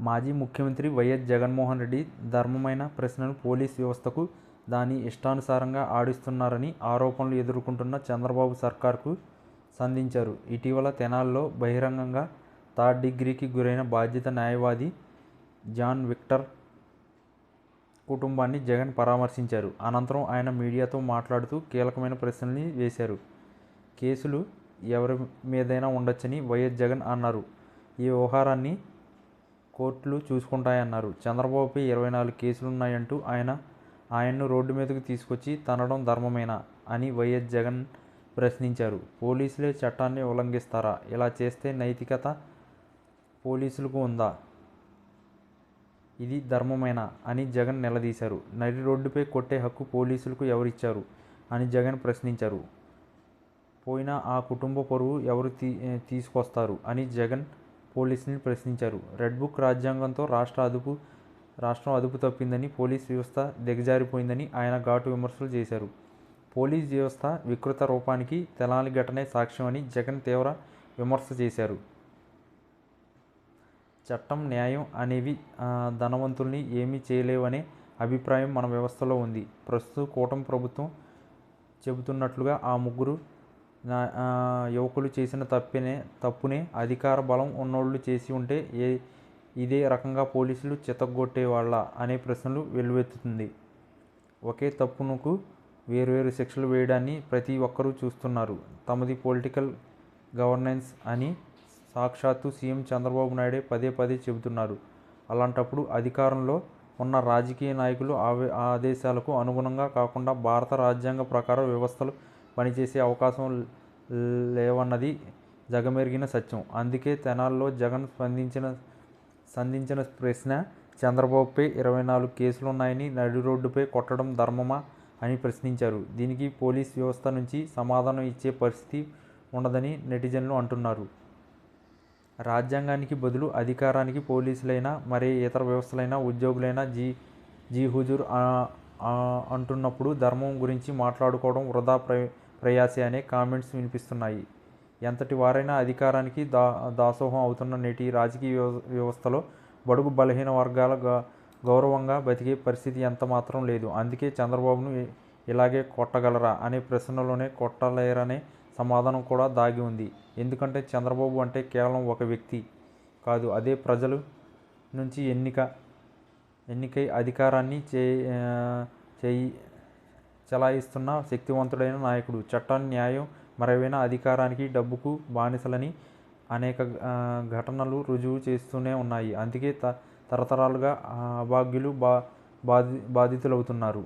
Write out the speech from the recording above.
మాజీ ముఖ్యమంత్రి వైఎస్ జగన్మోహన్ రెడ్డి ధర్మమైన ప్రశ్నలు పోలీస్ వ్యవస్థకు దాని ఇష్టానుసారంగా ఆడిస్తున్నారని ఆరోపణలు ఎదుర్కొంటున్న చంద్రబాబు సర్కార్కు సంధించారు. ఇటీవల తెనాల్లో బహిరంగంగా థర్డ్ డిగ్రీకి గురైన బాధ్యత న్యాయవాది జాన్ విక్టర్ కుటుంబాన్ని జగన్ పరామర్శించారు. అనంతరం ఆయన మీడియాతో మాట్లాడుతూ కీలకమైన ప్రశ్నల్ని వేశారు. కేసులు ఎవరి మీదైనా ఉండొచ్చని వైఎస్ జగన్ అన్నారు. ఈ వ్యవహారాన్ని కోర్టులు చూసుకుంటాయన్నారు. చంద్రబాబుపై ఇరవై నాలుగు కేసులున్నాయంటూ ఆయన ఆయన్ను రోడ్డు మీదకు తీసుకొచ్చి తనడం ధర్మమేనా అని వైఎస్ జగన్ ప్రశ్నించారు. పోలీసులే చట్టాన్ని ఉల్లంఘిస్తారా? ఇలా చేస్తే నైతికత పోలీసులకు ఉందా? ఇది ధర్మమేనా అని జగన్ నిలదీశారు. నడి రోడ్డుపై కొట్టే హక్కు పోలీసులకు ఎవరిచ్చారు? అని జగన్ ప్రశ్నించారు. పోయినా ఆ కుటుంబ పొరుగు ఎవరు తీ తీసుకొస్తారు? అని జగన్ పోలీసుని ప్రశ్నించారు. రెడ్ బుక్ రాజ్యాంగంతో రాష్ట్ర అదుపు రాష్ట్రం అదుపు తప్పిందని పోలీస్ వ్యవస్థ దిగజారిపోయిందని ఆయన ఘాటు విమర్శలు చేశారు. పోలీస్ వ్యవస్థ వికృత రూపానికి తెలాలి ఘటనే సాక్ష్యమని జగన్ తీవ్ర విమర్శ చేశారు. చట్టం న్యాయం అనేవి ధనవంతుల్ని ఏమీ చేయలేవనే అభిప్రాయం మన వ్యవస్థలో ఉంది. ప్రస్తుత కూటమి ప్రభుత్వం చెబుతున్నట్లుగా ఆ ముగ్గురు నా- యువకులు చేసిన తప్పినే తప్పునే అధికార బలం ఉన్నోళ్ళు చేసి ఉంటే ఏ ఇదే రకంగా పోలీసులు చితగ్గొట్టేవాళ్ళ అనే ప్రశ్నలు వెల్లువెత్తుతుంది. ఒకే తప్పునకు వేరువేరు శిక్షలు వేయడాన్ని ప్రతి ఒక్కరూ చూస్తున్నారు. తమది పొలిటికల్ గవర్నెన్స్ అని సాక్షాత్తు సీఎం చంద్రబాబు నాయుడే పదే పదే చెబుతున్నారు. అలాంటప్పుడు అధికారంలో ఉన్న రాజకీయ నాయకులు ఆవే ఆదేశాలకు అనుగుణంగా కాకుండా భారత రాజ్యాంగ ప్రకారం వ్యవస్థలు పనిచేసే అవకాశం లేవన్నది జగమెరిగిన సత్యం. అందుకే తెనాల్లో జగన్ స్పందించిన సంధించిన ప్రశ్న చంద్రబాబుపై ఇరవై నాలుగు కేసులున్నాయని నడి రోడ్డుపై కొట్టడం ధర్మమా అని ప్రశ్నించారు. దీనికి పోలీస్ వ్యవస్థ నుంచి సమాధానం ఇచ్చే పరిస్థితి ఉండదని నెటిజన్లు అంటున్నారు. రాజ్యాంగానికి బదులు అధికారానికి పోలీసులైనా మరే ఇతర వ్యవస్థలైనా ఉద్యోగులైనా జీ జీ హుజూర్ అంటున్నప్పుడు ధర్మం గురించి మాట్లాడుకోవడం వృధా ప్ర ప్రయాసే అనే కామెంట్స్ వినిపిస్తున్నాయి. ఎంతటి వారైనా అధికారానికి దా దాసోహం అవుతున్న నేటి రాజకీయ వ్యవ- వ్యవస్థలో బడుగు బలహీన వర్గాల గ- గౌరవంగా బతికే పరిస్థితి ఎంత మాత్రం లేదు. అందుకే చంద్రబాబును ఇలాగే కొట్టగలరా అనే ప్రశ్నలోనే కొట్టలేరనే సమాధానం కూడా దాగి ఉంది. ఎందుకంటే చంద్రబాబు అంటే కేవలం ఒక వ్యక్తి కాదు అదే ప్రజలు నుంచి ఎన్నిక ఎన్నికై అధికారాన్ని చే చేయి చలాయిస్తున్న శక్తివంతుడైన నాయకుడు. చట్టం న్యాయం మరేవైనా అధికారానికి డబ్బుకు బానిసలని అనేక ఘటనలు రుజువు చేస్తూనే ఉన్నాయి. అందుకే త తరతరాలుగా అభాగ్యులు బా బాధి బాధితులవుతున్నారు.